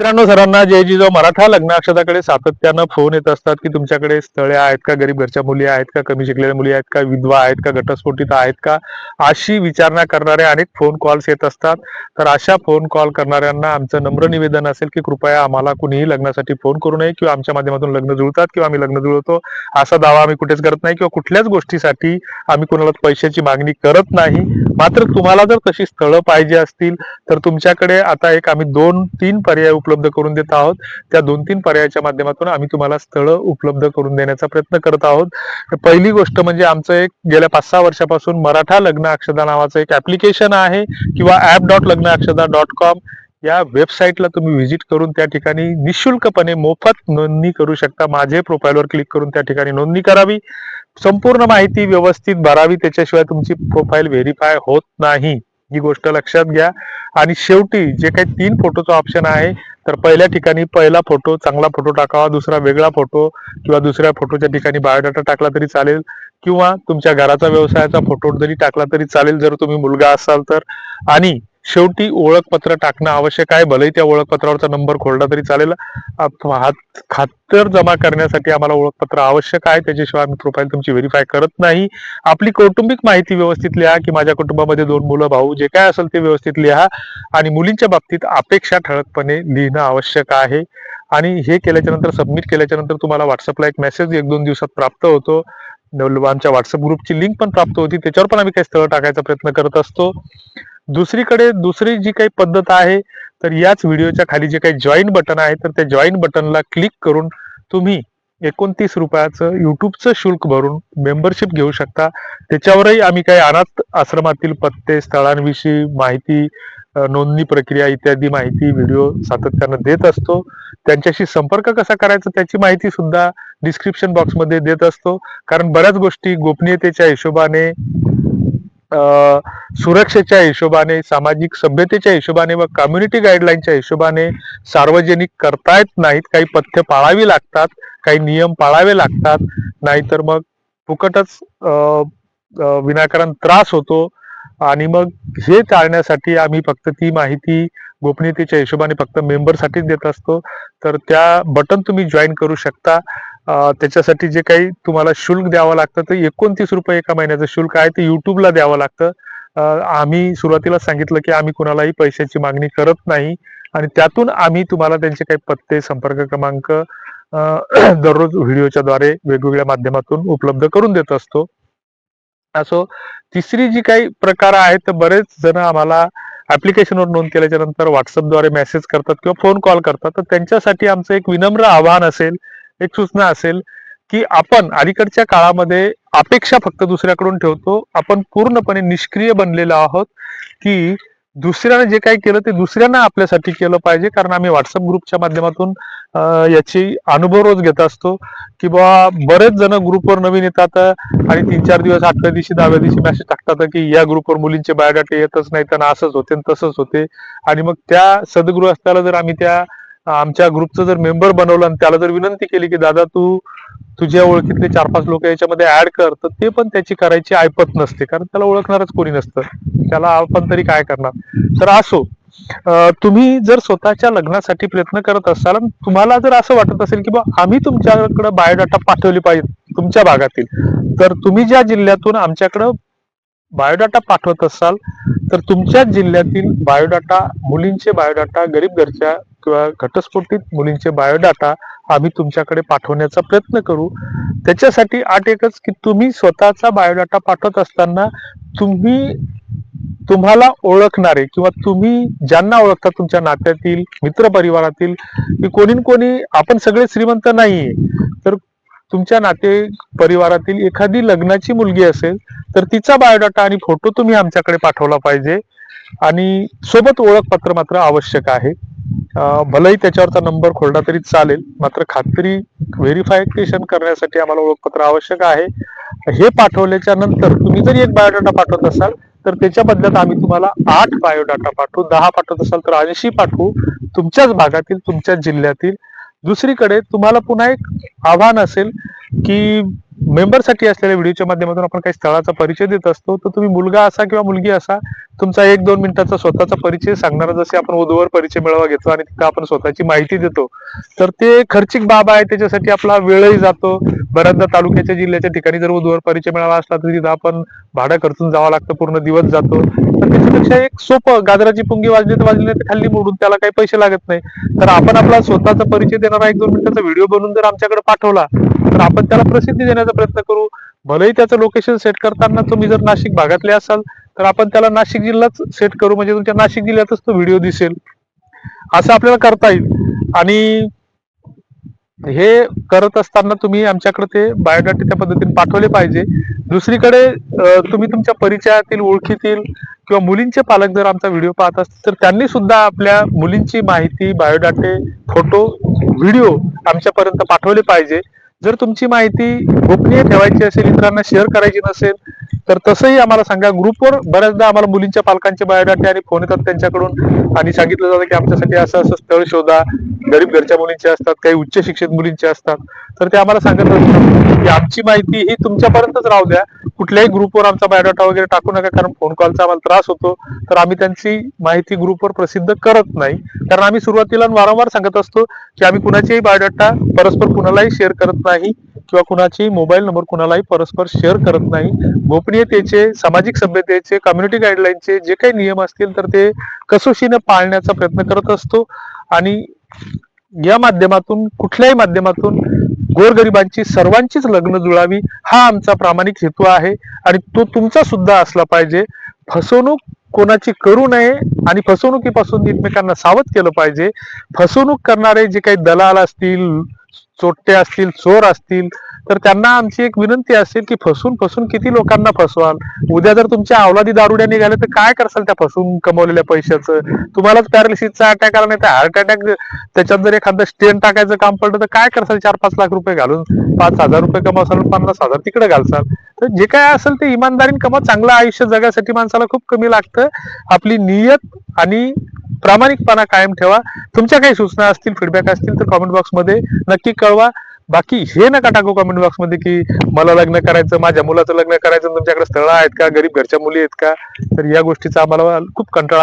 मित्रांनो सरांना जय जिजाऊ. मराठा लग्न अक्षताकडे सातत्यानं फोन येत असतात की तुमच्याकडे स्थळे आहेत का? गरीब घरच्या मुली आहेत का? कमी शिकलेल्या मुली आहेत का? विधवा आहेत का? घटस्फोटित आहेत का? अशी विचारणा करणारे अनेक फोन कॉल्स येत असतात. तर अशा फोन कॉल करणाऱ्यांना आमचं नम्र निवेदन असेल की कृपया आम्हाला कुणीही लग्नासाठी फोन करू नये किंवा आमच्या माध्यमातून लग्न जुळतात किंवा आम्ही लग्न जुळवतो. असा दावा आम्ही कुठेच करत नाही किंवा कुठल्याच गोष्टीसाठी आम्ही कोणाला पैशाची मागणी करत नाही. मात्र तुम्हाला जर तशी स्थळं पाहिजे असतील तर तुमच्याकडे आता एक आम्ही दोन तीन पर्याय उपलब्ध उपलब्ध करून देत आहोत. त्या दोन तीन पर्यायाच्या माध्यमातून आम्ही तुम्हाला स्थळं उपलब्ध करून देण्याचा प्रयत्न करत आहोत. पहिली गोष्ट म्हणजे आमचं एक गेल्या पाच सहा वर्षापासून मराठा लग्न अक्षदा नावाचं एक ऍप्लिकेशन आहे किंवा ऍप डॉट लग्न अक्षदा डॉट कॉम या वेबसाईटला तुम्ही व्हिजिट करून त्या ठिकाणी निशुल्कपणे मोफत नोंदणी करू शकता. माझे प्रोफाईलवर क्लिक करून त्या ठिकाणी नोंदणी करावी. संपूर्ण माहिती व्यवस्थित भरावी. त्याच्याशिवाय तुमची प्रोफाईल व्हेरीफाय होत नाही. ही गोष्ट लक्षात घ्या. आणि शेवटी जे काही तीन फोटोचं ऑप्शन आहे तर पहिल्या ठिकाणी पहिला फोटो चांगला फोटो टाकावा दुसरा वेगळा फोटो किंवा दुसऱ्या फोटोच्या ठिकाणी बायोडाटा टाकला तरी चालेल किंवा तुमच्या घराचा व्यवसायाचा फोटो जरी टाकला तरी चालेल जर तुम्ही मुलगा असाल तर. आणि शेवटी ओळखपत्र टाकणं आवश्यक आहे. भलेही त्या ओळखपत्रावरचा नंबर खोलला तरी चालेल. हात- खातर जमा करण्यासाठी आम्हाला ओळखपत्र आवश्यक आहे. त्याच्याशिवाय आम्ही प्रोफाईल तुमची व्हेरीफाय करत नाही. आपली कौटुंबिक माहिती व्यवस्थित लिहा की माझ्या कुटुंबामध्ये दोन मुलं भाऊ जे काय असेल ते व्यवस्थित लिहा आणि मुलींच्या बाबतीत अपेक्षा ठळकपणे लिहिणं आवश्यक आहे. आणि हे केल्याच्यानंतर सबमिट केल्याच्यानंतर तुम्हाला व्हॉट्सअपला एक मेसेज एक दोन दिवसात प्राप्त होतो. आमच्या व्हॉट्सअप ग्रुपची लिंक पण प्राप्त होती. त्याच्यावर पण आम्ही काही स्थळ टाकायचा प्रयत्न करत असतो. दुसरीकडे दुसरी जी काही पद्धत आहे तर याच व्हिडिओच्या खाली जे काही जॉईन बटन आहे तर त्या जॉईन बटनला क्लिक करून तुम्ही एकोणतीस रुपयाचं युट्यूबचं शुल्क भरून मेंबरशिप घेऊ शकता. त्याच्यावरही आम्ही काही अनाथ आश्रमातील पत्ते स्थळांविषयी माहिती नोंदणी प्रक्रिया इत्यादी माहिती व्हिडिओ सातत्यानं देत असतो. त्यांच्याशी संपर्क कसा करायचा त्याची माहिती सुद्धा डिस्क्रिप्शन बॉक्समध्ये देत असतो. कारण बऱ्याच गोष्टी गोपनीयतेच्या हिशोबाने सुरक्षेच्या हिशोबाने सामाजिक सभ्यतेच्या हिशोबाने व कम्युनिटी गाईडलाईनच्या हिशोबाने सार्वजनिक करता येत नाहीत काही पथ्य पाळावी लागतात काही नियम पाळावे लागतात नाहीतर मग फुकटच विनाकारण त्रास होतो. आणि मग हे टाळण्यासाठी आम्ही फक्त ती माहिती गोपनीयतेच्या हिशोबाने फक्त मेंबरसाठीच देत असतो. तर त्या बटन तुम्ही जॉईन करू शकता. त्याच्यासाठी जे काही तुम्हाला शुल्क द्यावं लागतं ते एकोणतीस रुपये एका महिन्याचं शुल्क आहे ते युट्यूबला द्यावं लागतं. आम्ही सुरुवातीला सांगितलं की आम्ही कुणालाही पैशाची मागणी करत नाही आणि त्यातून आम्ही तुम्हाला त्यांचे काही पत्ते संपर्क क्रमांक दररोज व्हिडिओच्या द्वारे वेगवेगळ्या माध्यमातून उपलब्ध करून देत असतो. असो तिसरी जी काही प्रकार आहेत तर बरेच जण आम्हाला ऍप्लिकेशनवर नोंद केल्याच्यानंतर व्हॉट्सअपद्वारे मेसेज करतात किंवा फोन कॉल करतात. तर त्यांच्यासाठी आमचं एक विनम्र आव्हान असेल एक सूचना असेल की आपण अलीकडच्या काळामध्ये अपेक्षा फक्त दुसऱ्याकडून ठेवतो. आपण पूर्णपणे निष्क्रिय बनलेलो आहोत की दुसऱ्याने जे काही केलं ते दुसऱ्यांना आपल्यासाठी केलं पाहिजे. कारण आम्ही व्हॉट्सअप ग्रुपच्या माध्यमातून याची अनुभव रोज घेत असतो की बाबा बरेच जण ग्रुपवर नवीन येतात आणि तीन चार दिवस आठव्या दिवशी दहाव्या दिवशी मेसेज टाकतात की या ग्रुपवर मुलींचे बायोडाटे येतच नाही त्यांना असंच होते आणि तसंच होते. आणि मग त्या सदगृहस्थाला जर आम्ही त्या आमच्या ग्रुपचं जर मेंबर बनवलं आणि त्याला जर विनंती केली की दादा तू तुझ्या ओळखीतले चार पाच लोक याच्यामध्ये ऍड कर तर ते पण त्याची करायची ऐपत नसते. कारण त्याला ओळखणारच कोणी नसतं. त्याला आपण तरी काय करणार? तर असो तुम्ही जर स्वतःच्या लग्नासाठी प्रयत्न करत असाल आणि तुम्हाला जर असं वाटत असेल की बा आम्ही तुमच्याकडे बायोडाटा पाठवली पाहिजे तुमच्या भागातील तर तुम्ही ज्या जिल्ह्यातून आमच्याकडं बायोडाटा पाठवत असाल तर तुमच्या जिल्ह्यातील बायोडाटा मुलींचे बायोडाटा गरीब घरच्या किंवा घटस्फोटित मुलींचे बायोडाटा आम्ही तुमच्याकडे पाठवण्याचा प्रयत्न करू. त्याच्यासाठी आठ एकच की तुम्ही स्वतःचा बायोडाटा पाठवत असताना तुम्ही तुम्हाला ओळखणारे किंवा तुम्ही ज्यांना ओळखता तुमच्या नात्यातील मित्र परिवारातील की कोणी न कोणी आपण सगळे श्रीमंत नाहीये. तर तुमच्या नाते परिवारातील एखादी लग्नाची मुलगी असेल तर तिचा बायोडाटा आणि फोटो तुम्ही आमच्याकडे पाठवला पाहिजे. आणि सोबत ओळखपत्र मात्र आवश्यक आहे. भलंही त्याच्यावरचा नंबर खोलला तरी चालेल. मात्र खात्री व्हेरिफायकेशन करण्यासाठी आम्हाला ओळखपत्र आवश्यक आहे. हे पाठवल्याच्या नंतर तुम्ही जरी एक बायोडाटा पाठवत असाल तर त्याच्या बदल्यात आम्ही तुम्हाला आठ बायोडाटा पाठवू दहा पाठवत असाल तर ऐंशी पाठवू. तुमच्याच भागातील तुमच्याच जिल्ह्यातील. दुसरीकडे तुम्हाला पुन्हा एक आव्हान असेल की मेंबरसाठी असलेल्या व्हिडिओच्या माध्यमातून आपण काही स्थळाचा परिचय देत असतो तर तुम्ही मुलगा असा किंवा मुलगी असा तुमचा एक दोन मिनिटाचा स्वतःचा परिचय सांगणारा जसे आपण वधूवर परिचय मेळावा घेतो आणि तिथं आपण स्वतःची माहिती देतो. तर ते खर्चिक बाब आहे त्याच्यासाठी आपला वेळही जातो. बऱ्याचदा तालुक्याच्या जिल्ह्याच्या ठिकाणी जर वधूवर परिचय मिळावा असला तर तिथं आपण भाडं खर्चून जावं लागतं पूर्ण दिवस जातो. तर त्याच्यापेक्षा एक सोपं गाजराची पुंगी वाजली तर वाजली नाही तर खाल्ली मोडून त्याला काही पैसे लागत नाही. तर आपण आपला स्वतःचा परिचय देणारा एक दोन मिनिटाचा व्हिडिओ बनवून जर आमच्याकडे पाठवला तर आपण त्याला प्रसिद्धी देण्याचा प्रयत्न करू. भलेही त्याचं लोकेशन सेट करताना तुम्ही जर नाशिक भागातले असाल तर आपण त्याला नाशिक जिल्हाच सेट करू. म्हणजे तुमच्या नाशिक जिल्ह्यातच तो व्हिडिओ दिसेल. असं आपल्याला करता येईल. आणि हे करत असताना तुम्ही आमच्याकडे ते बायोडाटा त्या पद्धतीने पाठवले पाहिजे. दुसरीकडे तुम्ही तुमच्या परिचयातील ओळखीतील किंवा मुलींचे पालक जर आमचा व्हिडिओ पाहत असतील तर त्यांनी सुद्धा आपल्या मुलींची माहिती बायोडाटे फोटो व्हिडिओ आमच्यापर्यंत पाठवले पाहिजे. जर तुमची माहिती गोपनीय ठेवायची असेल इतरांना शेअर करायची नसेल तर तसंही आम्हाला सांगा. ग्रुपवर बऱ्याचदा आम्हाला मुलींच्या पालकांचे बायोडाटे आणि फोन येतात त्यांच्याकडून. आणि सांगितलं जातं की आमच्यासाठी असं असं स्थळ शोधा. गरीब घरच्या मुलींचे असतात काही उच्च शिक्षित मुलींचे असतात. तर ते आम्हाला सांगत असतात की आमची माहिती ही तुमच्यापर्यंतच राहू द्या. कुठल्याही ग्रुपवर आमचा बायोडाटा वगैरे टाकू नका कारण फोन कॉलचा आम्हाला त्रास होतो. तर आम्ही त्यांची माहिती ग्रुपवर प्रसिद्ध करत नाही. कारण आम्ही सुरुवातीला वारंवार सांगत असतो की आम्ही कुणाचेही बायोडाटा परस्पर कुणालाही शेअर करत नाही. किंवा कुणाची मोबाईल नंबर कुणालाही परस्पर शेअर करत नाही. गोपनीयतेचे सामाजिक सभ्यतेचे कम्युनिटी गाईडलाईनचे जे काही नियम असतील तर ते कसोशीने पाळण्याचा प्रयत्न करत असतो. आणि या माध्यमातून कुठल्याही माध्यमातून गोरगरिबांची सर्वांचीच लग्न जुळावी हा आमचा प्रामाणिक हेतू आहे. आणि तो तुमचा सुद्धा असला पाहिजे. फसवणूक कोणाची करू नये आणि फसवणुकीपासून एकमेकांना सावध केलं पाहिजे. फसवणूक करणारे जे काही दलाल असतील चोट्टे असतील चोर असतील तर त्यांना आमची एक विनंती असेल की फसून फसून किती लोकांना फसवाल? उद्या जर तुमच्या अवलादी दारुड्या निघाल्या तर काय करसाल त्या फसून कमवलेल्या पैशाचं? तुम्हालाच पॅरालिसिसचा अटॅक आला नाही तर हार्ट अटॅक त्याच्यात जर एखादं स्टेन टाकायचं काम पडलं तर काय करसाल? चार पाच लाख रुपये घालून पाच हजार रुपये कमावसाल पन्नास हजार तिकडे घालसाल. तर जे काय असेल ते इमानदारीने कमा चांगलं आयुष्य जगासाठी माणसाला खूप कमी लागतं. आपली नियत आणि प्रामाणिकपणा कायम ठेवा. तुमच्या काही सूचना असतील फीडबॅक असतील तर कॉमेंट बॉक्समध्ये नक्की कळवा. बाकी हे नका टाकू कमेंट बॉक्समध्ये की मला लग्न करायचं माझ्या मुलाचं लग्न करायचं तुमच्याकडे स्थळं आहेत का गरीब घरच्या मुली आहेत का? तर या गोष्टीचा आम्हाला खूप कंटाळा